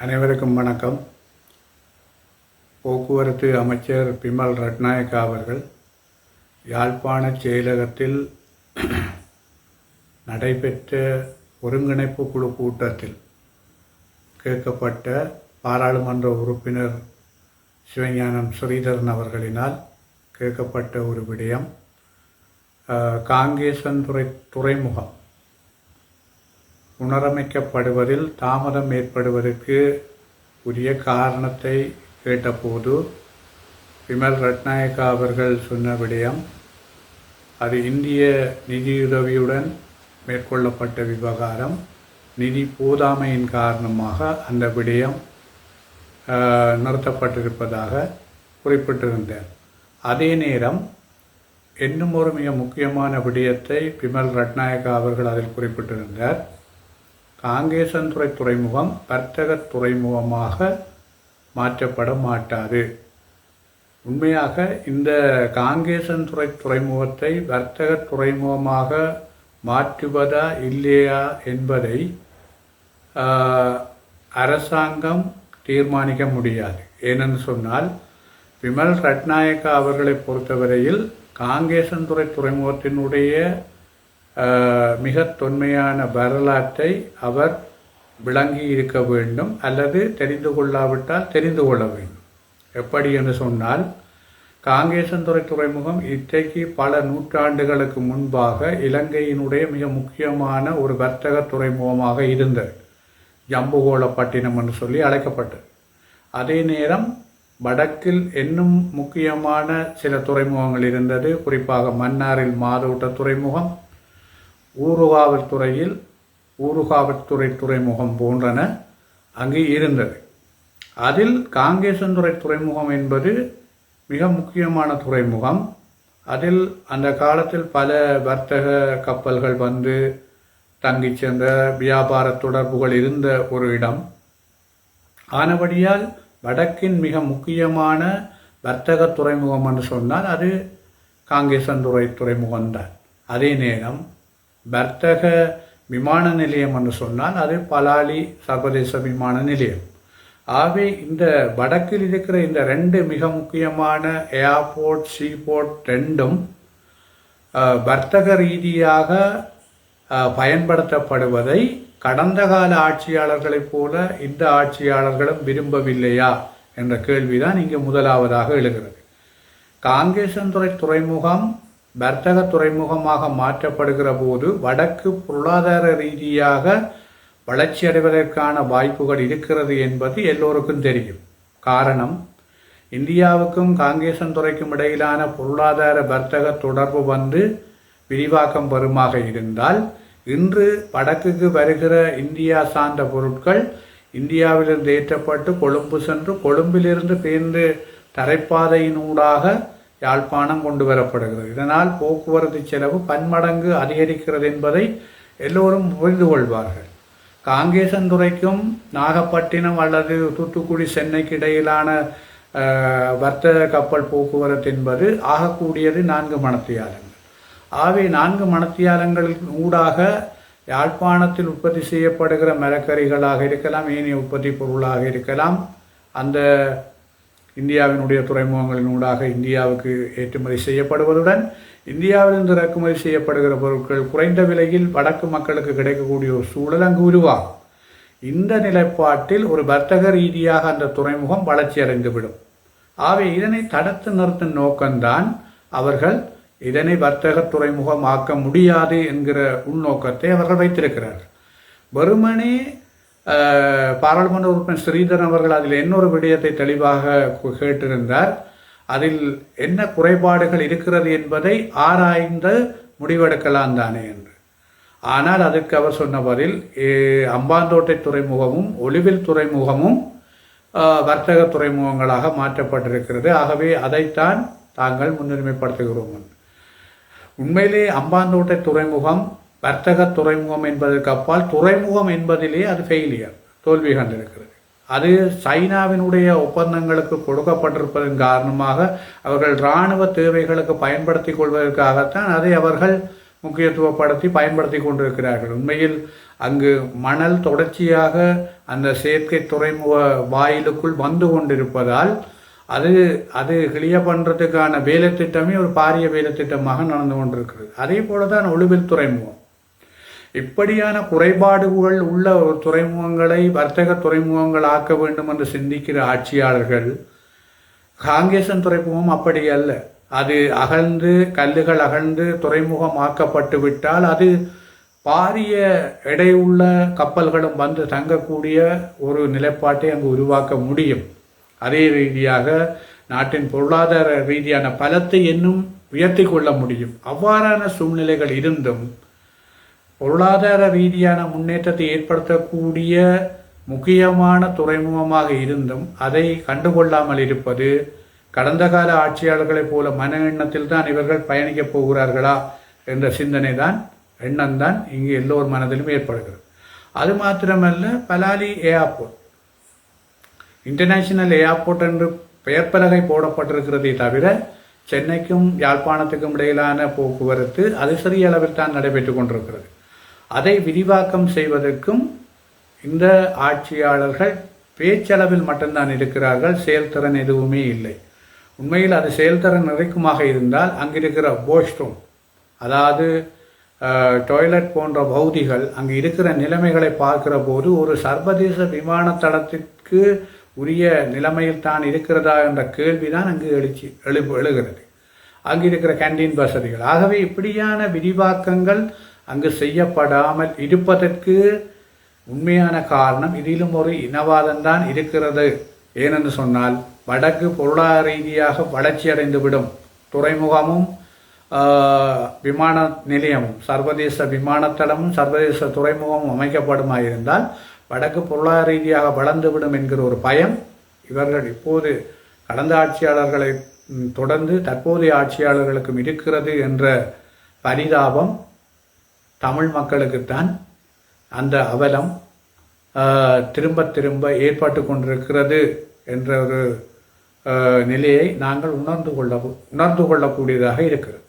அனைவருக்கும் வணக்கம். போக்குவரத்து அமைச்சர் பிமல் ரட்நாயக்கா அவர்கள் யாழ்ப்பாண செயலகத்தில் நடைபெற்ற ஒருங்கிணைப்பு குழு கூட்டத்தில் கேட்கப்பட்ட பாராளுமன்ற உறுப்பினர் சிவஞானம் ஸ்ரீதரன் அவர்களினால் கேட்கப்பட்ட ஒரு விடயம் காங்கேசன் துறை துறைமுகம். உணரமைக்கப்படுவதில் தாமதம் ஏற்படுவதற்கு உரிய காரணத்தை கேட்டபோது விமல் ரட்நாயக்கா அவர்கள் சொன்ன விடயம் அது இந்திய நிதியுதவியுடன் மேற்கொள்ளப்பட்ட விவகாரம் நிதி போதாமையின் காரணமாக அந்த விடயம் நிறுத்தப்பட்டிருப்பதாக குறிப்பிட்டிருந்தார். அதே நேரம் இன்னும் ஒரு மிக முக்கியமான விடயத்தை பிமல் ரட்நாயக்கா அவர்கள் அதில் குறிப்பிட்டிருந்தார். காங்கேசன்துறை துறைமுகம் வர்த்தக துறைமுகமாக மாற்றப்பட மாட்டாது உண்மையாக இந்த காங்கேசன்துறை துறைமுகத்தை வர்த்தக துறைமுகமாக மாற்றுவதா இல்லையா என்பதை அரசாங்கம் தீர்மானிக்க முடியாது. ஏனென்று சொன்னால் விமல் ரட்நாயக்கா அவர்களை பொறுத்தவரையில் காங்கேசன்துறை துறைமுகத்தினுடைய மிக தொன்மையான வரலாற்றை அவர் விளங்கி இருக்க வேண்டும் அல்லது தெரிந்து கொள்ளாவிட்டால் தெரிந்து கொள்ள வேண்டும். எப்படி என்று சொன்னால் காங்கேசன்துறை துறைமுகம் இன்றைக்கு பல நூற்றாண்டுகளுக்கு முன்பாக இலங்கையினுடைய மிக முக்கியமான ஒரு வர்த்தக துறைமுகமாக இருந்தது. ஜம்புகோளப்பட்டினம் என்று சொல்லி அழைக்கப்பட்டது. அதே நேரம் வடக்கில் இன்னும் முக்கியமான சில துறைமுகங்கள் இருந்தது. குறிப்பாக மன்னாரில் மாதோட்ட துறைமுகம் ஊருகாவல்துறையில் ஊருகாவல்துறை துறைமுகம் போன்றன அங்கு இருந்தது. அதில் காங்கேசன்துறை துறைமுகம் என்பது மிக முக்கியமான துறைமுகம். அதில் அந்த காலத்தில் பல வர்த்தக கப்பல்கள் வந்து தங்கிச் சென்ற வியாபார தொடர்புகள் இருந்த ஒரு இடம். ஆனபடியால் வடக்கின் மிக முக்கியமான வர்த்தக துறைமுகம் என்று சொன்னால் அது காங்கேசன்துறை துறைமுகம்தான். அதே நேரம் வர்த்தக விமான நிலையம் என்று சொன்னால் அது பலாலி சர்வதேச விமான நிலையம். ஆகவே இந்த வடக்கில் இருக்கிற இந்த ரெண்டு மிக முக்கியமான ஏர்போர்ட் சீபோர்ட் ரெண்டும் வர்த்தக ரீதியாக பயன்படுத்தப்படுவதை கடந்த கால ஆட்சியாளர்களைப் போல இந்த ஆட்சியாளர்களும் விரும்பவில்லையா என்ற கேள்விதான் இங்கே முதலாவதாக எழுகிறது. காங்கேசன்துறை துறைமுகம் வர்த்தக துறைமுகமாக மாற்றப்படுகிற போது வடக்கு பொருளாதார ரீதியாக வளர்ச்சியடைவதற்கான வாய்ப்புகள் இருக்கிறது என்பது எல்லோருக்கும் தெரியும். காரணம் இந்தியாவுக்கும் காங்கேசன்துறைக்கும் இடையிலான பொருளாதார வர்த்தக தொடர்பு வந்து விரிவாக்கம் பெறுமாக இருந்தால் இன்று வடக்குக்கு வருகிற இந்தியா சார்ந்த பொருட்கள் இந்தியாவிலிருந்து ஏற்றப்பட்டு கொழும்பு சென்று கொழும்பிலிருந்து பேர்ந்து தரைப்பாதையினூடாக யாழ்ப்பாணம் கொண்டு வரப்படுகிறது இதனால் போக்குவரத்து செலவு பன்மடங்கு அதிகரிக்கிறது என்பதை எல்லோரும் புரிந்து கொள்வார்கள். காங்கேசன்துறைக்கும் நாகப்பட்டினம் அல்லது தூத்துக்குடி சென்னைக்கு இடையிலான வர்த்தக கப்பல் போக்குவரத்து என்பது ஆகக்கூடியது நான்கு மணத்தியாலங்கள். ஆகவே நான்கு மணத்தியாரங்கள் ஊடாக யாழ்ப்பாணத்தில் உற்பத்தி செய்யப்படுகிற மரக்கறிகளாக இருக்கலாம் ஏனைய உற்பத்தி பொருளாக இருக்கலாம். அந்த இந்தியாவினுடைய துறைமுகங்களின் ஊடாக இந்தியாவுக்கு ஏற்றுமதி செய்யப்படுவதுடன் இந்தியாவிலிருந்து இறக்குமதி செய்யப்படுகிற பொருட்கள் குறைந்த விலையில் வடக்கு மக்களுக்கு கிடைக்கக்கூடிய ஒரு சூழல் அங்கு உருவாகும். இந்த நிலைப்பாட்டில் ஒரு வர்த்தக ரீதியாக அந்த துறைமுகம் வளர்ச்சி அடைந்துவிடும். ஆகவே இதனை தடுத்து நிறுத்தும் நோக்கம்தான் அவர்கள் இதனை வர்த்தக துறைமுகமாக்க முடியாது என்கிற உள்நோக்கத்தை அவர்கள் வைத்திருக்கிறார்கள். வெறுமனே பாராளுமன்ற உறுப்பினர் ஸ்ரீதரன் அவர்கள் அதில் இன்னொரு விடயத்தை தெளிவாக கேட்டிருந்தார். அதில் என்ன குறைபாடுகள் இருக்கிறது என்பதை ஆராய்ந்து முடிவெடுக்கலாம் தானே என்று. ஆனால் அதற்கு அவர் சொன்ன பதில் அம்பாந்தோட்டை துறைமுகமும் ஒளிவில் துறைமுகமும் வர்த்தக துறைமுகங்களாக மாற்றப்பட்டிருக்கிறது. ஆகவே அதைத்தான் தாங்கள் முன்னுரிமைப்படுத்துகிறோம். என்று. உண்மையிலே அம்பாந்தோட்டை துறைமுகம் வர்த்தக துறைமுகம் என்பதற்கு அப்பால் துறைமுகம் என்பதிலே அது ஃபெயிலியர் தோல்வி கண்டிருக்கிறது. அது சைனாவினுடைய ஒப்பந்தங்களுக்கு கொடுக்கப்பட்டிருப்பதன் காரணமாக அவர்கள் இராணுவ தேவைகளுக்கு பயன்படுத்தி கொள்வதற்காகத்தான் அதை அவர்கள் முக்கியத்துவப்படுத்தி பயன்படுத்தி கொண்டிருக்கிறார்கள். உண்மையில் அங்கு மணல் தொடர்ச்சியாக அந்த செயற்கை துறைமுக வாயிலுக்குள் வந்து கொண்டிருப்பதால் அது அது கிளியர் பண்ணுறதுக்கான வேலை திட்டமே ஒரு பாரிய வேலை திட்டமாக நடந்து கொண்டிருக்கிறது. அதே போல தான் ஒளிவில் துறைமுகம். இப்படியான குறைபாடுகள் உள்ள ஒரு துறைமுகங்களை வர்த்தக துறைமுகங்கள் ஆக்க வேண்டும் என்று சிந்திக்கிற ஆட்சியாளர்கள் காங்கேசன் துறைமுகம் அப்படி அல்ல. அது அகழ்ந்து கல்லுகள் அகழ்ந்து துறைமுகம் ஆக்கப்பட்டு விட்டால் அது பாரிய எடையுள்ள கப்பல்களும் வந்து தங்கக்கூடிய ஒரு நிலைப்பாட்டை அங்கு உருவாக்க முடியும். அதே ரீதியாக நாட்டின் பொருளாதார ரீதியான பலத்தை இன்னும் உயர்த்தி கொள்ள முடியும். அவ்வாறான சூழ்நிலைகள் இருந்தும் பொருளாதார ரீதியான முன்னேற்றத்தை ஏற்படுத்தக்கூடிய முக்கியமான துறைமுகமாக இருந்தும் அதை கண்டுகொள்ளாமல் இருப்பது கடந்த கால ஆட்சியாளர்களைப் போல மன எண்ணத்தில் தான் இவர்கள் பயணிக்கப் போகிறார்களா என்ற சிந்தனை தான் எண்ணம் தான் இங்கு எல்லோர் மனதிலும் ஏற்படுகிறது. அது மாத்திரமல்ல பலாலி ஏர்போர்ட். இன்டர்நேஷனல் ஏர்போர்ட் என்று பெயர் பலகை போடப்பட்டிருக்கிறதே தவிர சென்னைக்கும் யாழ்ப்பாணத்துக்கும் இடையிலான போக்குவரத்து அது சிறிய அளவில் தான் நடைபெற்று கொண்டிருக்கிறது. அதை விரிவாக்கம் செய்வதற்கும் இந்த ஆட்சியாளர்கள் பேச்சளவில் மட்டும்தான் இருக்கிறார்கள் செயல்திறன் எதுவுமே இல்லை. உண்மையில் அது செயல்திறன் நிறைக்குமாக இருந்தால் அங்கிருக்கிற போஷ்ரூம் அதாவது டாய்லெட் போன்ற பகுதிகள் அங்கு இருக்கிற நிலைமைகளை பார்க்கிற போது ஒரு சர்வதேச விமான தளத்திற்கு உரிய நிலைமையில் தான் இருக்கிறதா என்ற கேள்விதான் அங்கு எழுச்சி எழு எழுகிறது. அங்கு இருக்கிற கேன்டீன் வசதிகள். ஆகவே இப்படியான விரிவாக்கங்கள் அங்கு செய்யப்படாமல் இருப்பதற்கு உண்மையான காரணம் இதிலும் ஒரு இனவாதம்தான் இருக்கிறது. ஏனென்று சொன்னால் வடக்கு பொருளாதார ரீதியாக வளர்ச்சி அடைந்துவிடும். துறைமுகமும் விமான நிலையமும் சர்வதேச விமானத்தளமும் சர்வதேச துறைமுகமும் அமைக்கப்படுமாயிருந்தால் வடக்கு பொருளாதார ரீதியாக வளர்ந்துவிடும் என்கிற ஒரு பயம் இவர்கள் இப்போது கடந்த ஆட்சியாளர்களை தொடர்ந்து தற்போதைய ஆட்சியாளர்களுக்கும் இருக்கிறது என்ற பரிதாபம் தமிழ் மக்களுக்குத்தான் அந்த அவலம் திரும்ப திரும்ப ஏற்பட்டு கொண்டிருக்கிறது என்ற ஒரு நிலையை நாங்கள் உணர்ந்து கொள்ள உணர்ந்து கொள்ளக்கூடியதாக இருக்கிறது.